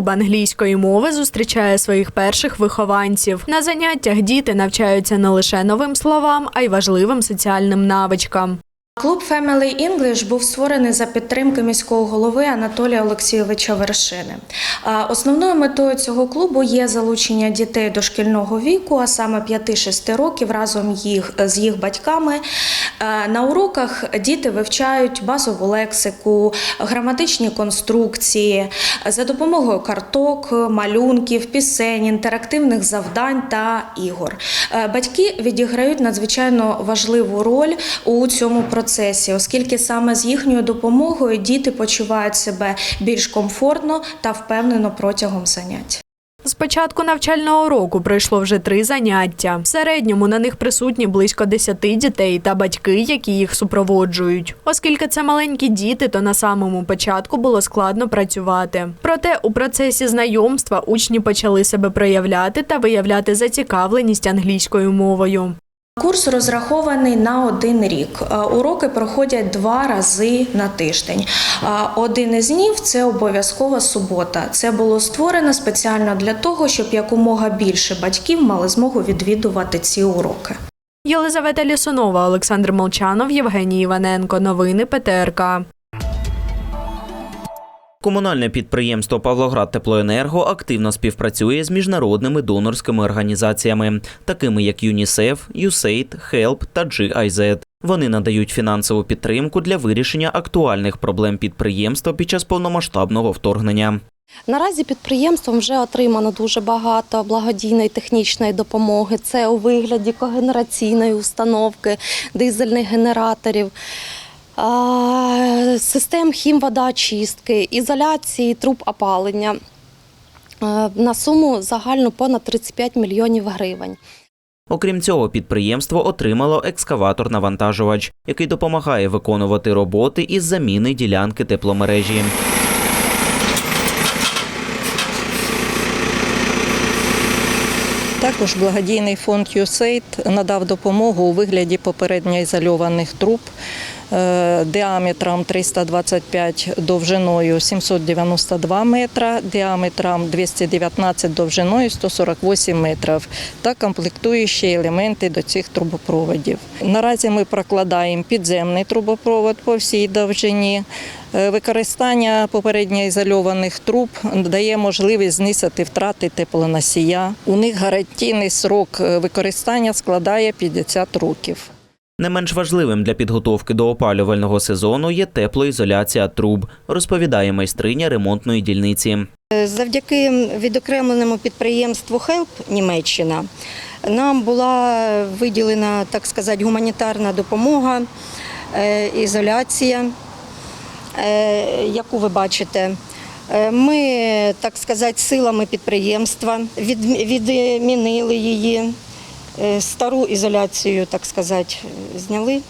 Клуб англійської мови зустрічає своїх перших вихованців. На заняттях діти навчаються не лише новим словам, а й важливим соціальним навичкам. Клуб Family English був створений за підтримки міського голови Анатолія Олексійовича Вершини. Основною метою цього клубу є залучення дітей дошкільного віку, а саме 5-6 років разом їх, з їх батьками. На уроках діти вивчають базову лексику, граматичні конструкції за допомогою карток, малюнків, пісень, інтерактивних завдань та ігор. Е, Батьки відіграють надзвичайно важливу роль у цьому процесі, оскільки саме з їхньою допомогою діти почувають себе більш комфортно та впевнено протягом занять. З початку навчального року пройшло вже три заняття. В середньому на них присутні близько 10 дітей та батьки, які їх супроводжують. Оскільки це маленькі діти, то на самому початку було складно працювати. Проте у процесі знайомства учні почали себе проявляти та виявляти зацікавленість англійською мовою. Курс розрахований на один рік. Е, Уроки проходять два рази на тиждень. Е, Один із днів це обов'язкова субота. Це було створено спеціально для того, щоб якомога більше батьків мали змогу відвідувати ці уроки. Єлизавета Лісунова, Олександр Молчанов, Євгеній Іваненко. Новини ПТРК. Комунальне підприємство Павлоград Теплоенерго активно співпрацює з міжнародними донорськими організаціями, такими як ЮНІСЕФ, USAID, HELP та GIZ. Вони надають фінансову підтримку для вирішення актуальних проблем підприємства під час повномасштабного вторгнення. Наразі підприємством вже отримано дуже багато благодійної технічної допомоги. Це у вигляді когенераційної установки, дизельних генераторів, систем хімводоочистки, ізоляції труб опалення на суму загальну понад 35 мільйонів гривень. Окрім цього, підприємство отримало екскаватор-навантажувач, який допомагає виконувати роботи із заміни ділянки тепломережі. Також благодійний фонд USAID надав допомогу у вигляді попередньо ізольованих труб е, діаметром 325 довжиною 792 метра, діаметром 219 довжиною 148 метрів та комплектуючі елементи до цих трубопроводів. Наразі ми прокладаємо підземний трубопровод по всій довжині. Е, Використання попередньо ізольованих труб дає можливість знизити втрати теплоносія. У них гарантійний срок е, використання складає 50 років. Не менш важливим для підготовки до опалювального сезону є теплоізоляція труб, розповідає майстриня ремонтної дільниці. Завдяки відокремленому підприємству HELP Німеччина нам була виділена, так сказати, гуманітарна допомога, е, ізоляція, е, яку ви бачите. Е, Ми, так сказати, силами підприємства від- відмінили її, стару ізоляцію, так сказати, зняли,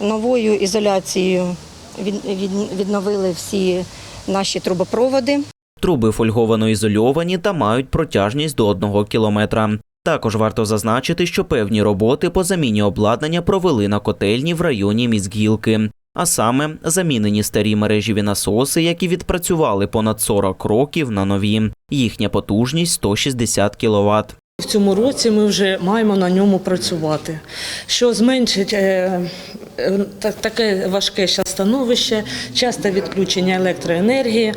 новою ізоляцією від- від- відновили всі наші трубопроводи. Труби фольговано ізольовані та мають протяжність до 1 кілометра. Також варто зазначити, що певні роботи по заміні обладнання провели на котельні в районі Міськгілки. А саме замінені старі мережеві насоси, які відпрацювали понад 40 років на нові. Їхня потужність 160 кВт. В цьому році ми вже маємо на ньому працювати, що зменшить е, е, та- таке важке становище, часте відключення електроенергії.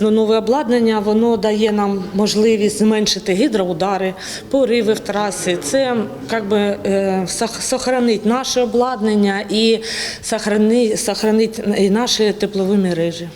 Ну, нове обладнання воно дає нам можливість зменшити гідроудари, пориви в трасі. Це як би, е, сохранить наше обладнання і сохранить, сохранить і наші теплові мережі.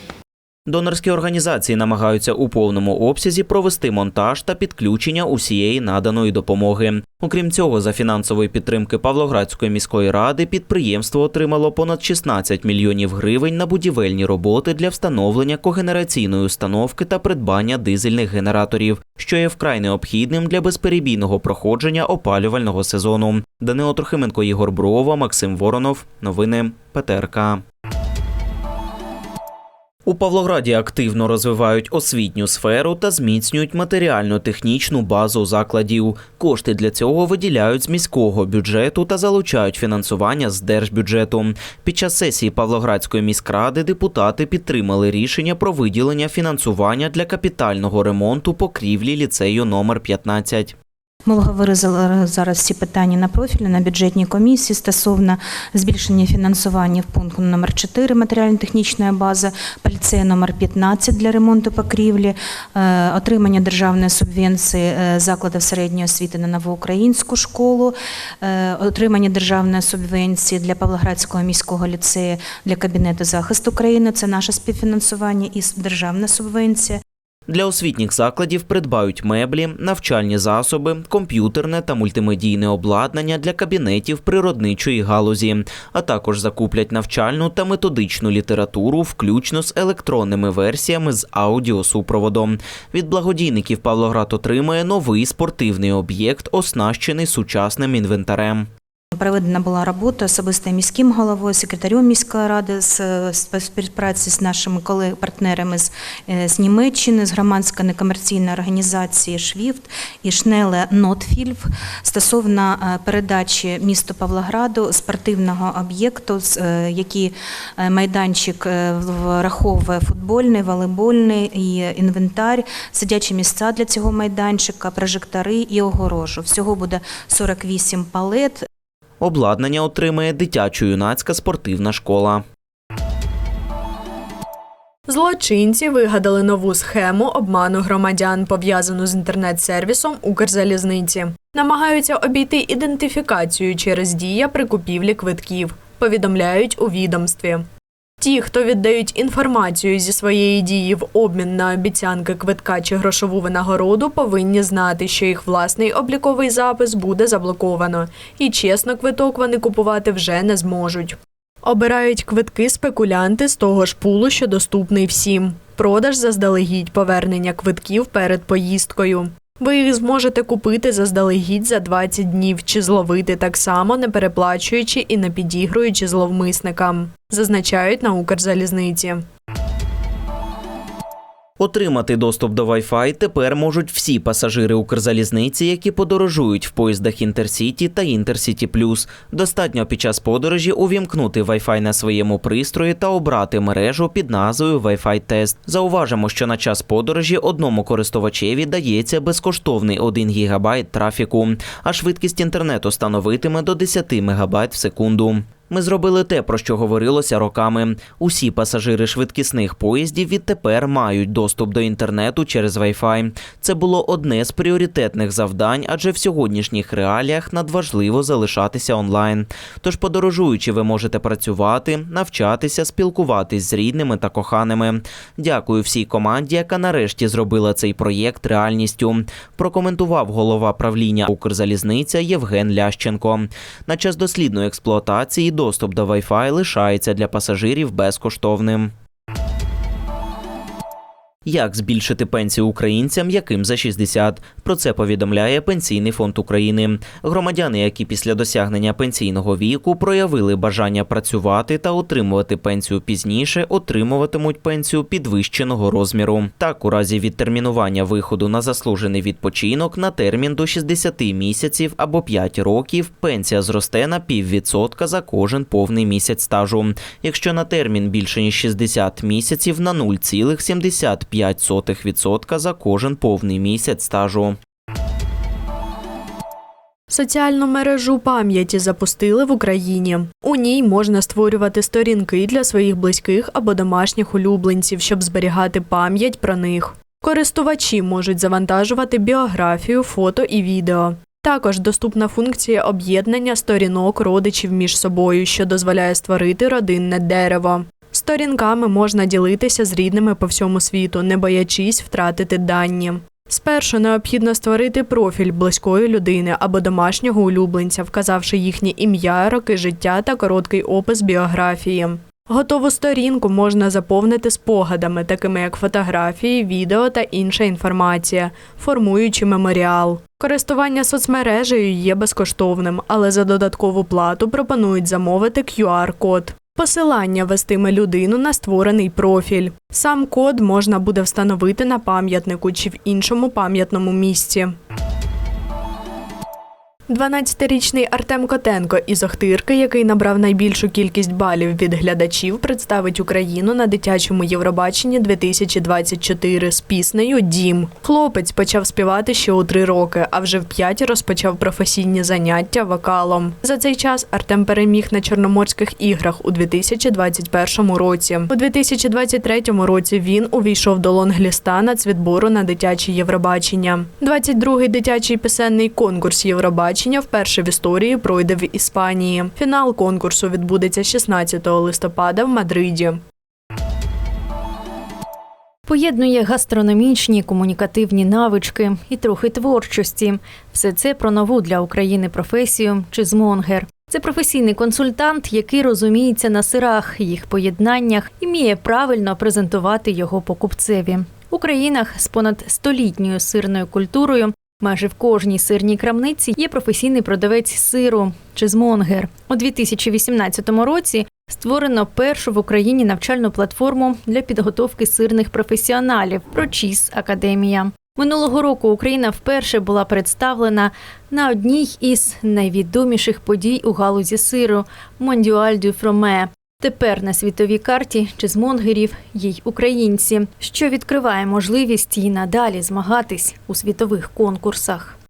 Донорські організації намагаються у повному обсязі провести монтаж та підключення усієї наданої допомоги. Окрім цього, за фінансової підтримки Павлоградської міської ради підприємство отримало понад 16 мільйонів гривень на будівельні роботи для встановлення когенераційної установки та придбання дизельних генераторів, що є вкрай необхідним для безперебійного проходження опалювального сезону. Данило Трохименко, Ігор Брова, Максим Воронов. Новини ПТРК. У Павлограді активно розвивають освітню сферу та зміцнюють матеріально-технічну базу закладів. Кошти для цього виділяють з міського бюджету та залучають фінансування з держбюджету. Під час сесії Павлоградської міськради депутати підтримали рішення про виділення фінансування для капітального ремонту покрівлі ліцею номер 15. Ми обговорили зараз ці питання на профілі на бюджетній комісії стосовно збільшення фінансування в пункту номер 4 матеріально-технічної бази, по ліцею номер 15 для ремонту покрівлі, е, отримання державної субвенції е, закладів середньої освіти на новоукраїнську школу, е, отримання державної субвенції для Павлоградського міського ліцею для кабінету захисту України. Це наше співфінансування і державна субвенція. Для освітніх закладів придбають меблі, навчальні засоби, комп'ютерне та мультимедійне обладнання для кабінетів природничої галузі, а також закуплять навчальну та методичну літературу, включно з електронними версіями з аудіосупроводом. Від благодійників Павлоград отримає новий спортивний об'єкт, оснащений сучасним інвентарем. Проведена була робота особисто міським головою, секретарем міської ради з співпраці з нашими партнерами з, е, з Німеччини, з громадської некомерційної організації Швіфт і Шнеле Нотфільв стосовно е, передачі місту Павлограду спортивного об'єкту, е, який майданчик враховує футбольний, волейбольний і інвентар, сидячі місця для цього майданчика, прожектори і огорожу. Всього буде 48 палет. Обладнання отримає дитячо-юнацька спортивна школа. Злочинці вигадали нову схему обману громадян, пов'язану з інтернет-сервісом Укрзалізниці. Намагаються обійти ідентифікацію через дія при купівлі квитків, повідомляють у відомстві. Ті, хто віддають інформацію зі своєї дії в обмін на обіцянки квитка чи грошову винагороду, повинні знати, що їх власний обліковий запис буде заблоковано, і чесно квиток вони купувати вже не зможуть. Обирають квитки спекулянти з того ж пулу, що доступний всім. Продаж заздалегідь повернення квитків перед поїздкою. Ви їх зможете купити заздалегідь за 20 днів чи зловити так само, не переплачуючи і не підігруючи зловмисникам, зазначають на Укрзалізниці. Отримати доступ до Wi-Fi тепер можуть всі пасажири Укрзалізниці, які подорожують в поїздах Інтерсіті та Інтерсіті Плюс. Достатньо під час подорожі увімкнути Wi-Fi на своєму пристрої та обрати мережу під назвою Wi-Fi Test. Зауважимо, що на час подорожі одному користувачеві дається безкоштовний 1 ГБ трафіку, а швидкість інтернету становитиме до 10 МБ в секунду. Ми зробили те, про що говорилося роками. Усі пасажири швидкісних поїздів відтепер мають доступ до інтернету через Wi-Fi. Це було одне з пріоритетних завдань, адже в сьогоднішніх реаліях надважливо залишатися онлайн. Тож, подорожуючи, ви можете працювати, навчатися, спілкуватись з рідними та коханими. Дякую всій команді, яка нарешті зробила цей проєкт реальністю. Прокоментував голова правління Укрзалізниця Євген Лященко. На час дослідної експлуатації доступ до Wi-Fi лишається для пасажирів безкоштовним. Як збільшити пенсію українцям, яким за 60? Про це повідомляє Пенсійний фонд України. Громадяни, які після досягнення пенсійного віку проявили бажання працювати та отримувати пенсію пізніше, отримуватимуть пенсію підвищеного розміру. Так, у разі відтермінування виходу на заслужений відпочинок на термін до 60 місяців або 5 років, пенсія зросте на піввідсотка за кожен повний місяць стажу. Якщо на термін більше ніж 60 місяців на 0,75% за кожен повний місяць стажу. Соціальну мережу пам'яті запустили в Україні. У ній можна створювати сторінки для своїх близьких або домашніх улюбленців, щоб зберігати пам'ять про них. Користувачі можуть завантажувати біографію, фото і відео. Також доступна функція об'єднання сторінок родичів між собою, що дозволяє створити родинне дерево. Сторінками можна ділитися з рідними по всьому світу, не боячись втратити дані. Спершу необхідно створити профіль близької людини або домашнього улюбленця, вказавши їхнє ім'я, роки життя та короткий опис біографії. Готову сторінку можна заповнити спогадами, такими як фотографії, відео та інша інформація, формуючи меморіал. Користування соцмережею є безкоштовним, але за додаткову плату пропонують замовити QR-код. Посилання вестиме людину на створений профіль. Сам код можна буде встановити на пам'ятнику чи в іншому пам'ятному місці. 12-річний Артем Котенко із Охтирки, який набрав найбільшу кількість балів від глядачів, представить Україну на дитячому Євробаченні 2024 з піснею Дім. Хлопець почав співати ще у три роки, а вже в п'ять розпочав професійні заняття вокалом. За цей час Артем переміг на Чорноморських іграх у 2021 році. У 2023 році він увійшов до лонгліста нацвідбору на дитяче Євробачення. 22-й дитячий пісенний конкурс Євробачення вперше в історії пройде в Іспанії. Фінал конкурсу відбудеться 16 листопада в Мадриді. Поєднує гастрономічні, комунікативні навички і трохи творчості. Все це про нову для України професію чизмонгер. Це професійний консультант, який розуміється на сирах, їх поєднаннях і вміє правильно презентувати його покупцеві. У країнах з понад столітньою сирною культурою майже в кожній сирній крамниці є професійний продавець сиру чизмонгер. У 2018 році Створено першу в Україні навчальну платформу для підготовки сирних професіоналів Прочіс Академія. Минулого року Україна вперше була представлена на одній із найвідоміших подій у галузі сиру Мондюаль дю Фроме. Тепер на світовій карті чизмонгерів монгерів їй українці, що відкриває можливість і надалі змагатись у світових конкурсах.